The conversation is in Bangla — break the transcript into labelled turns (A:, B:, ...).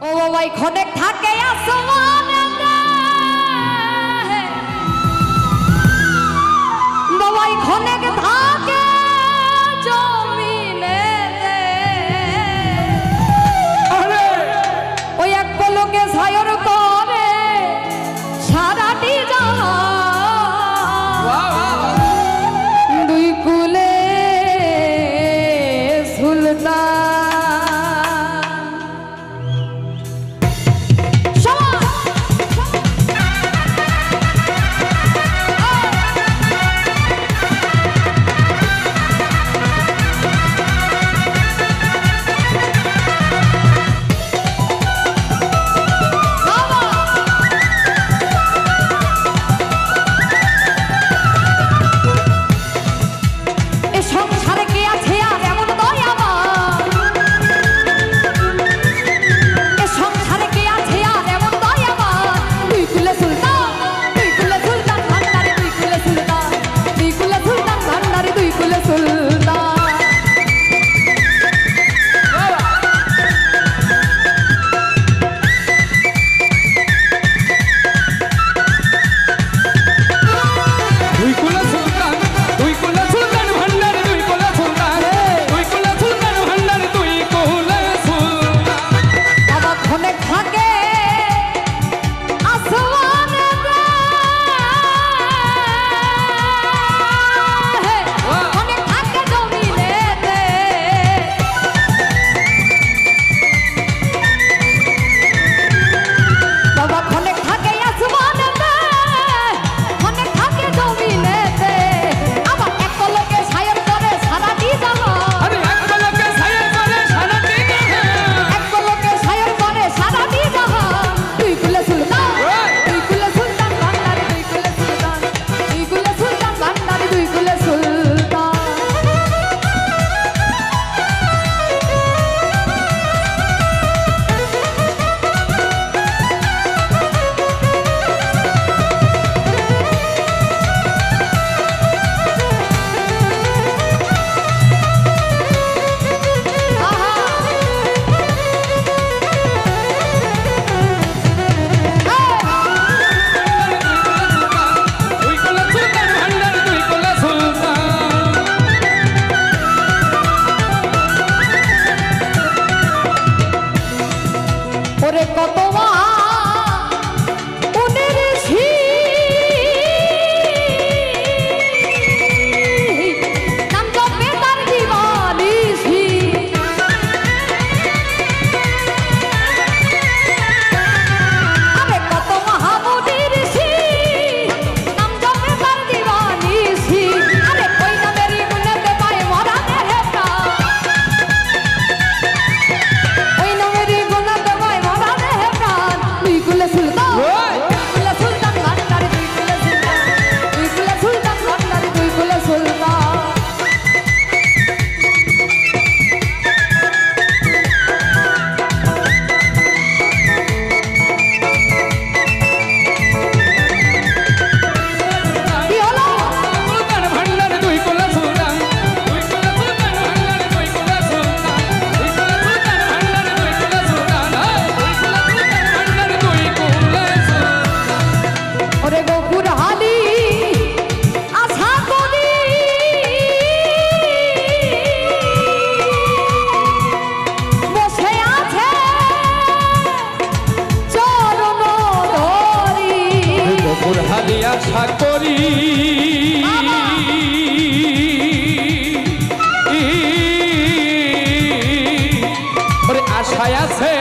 A: ও বাবাই খনেক থাকে আসমান আমি আশা করি
B: আশায় আছে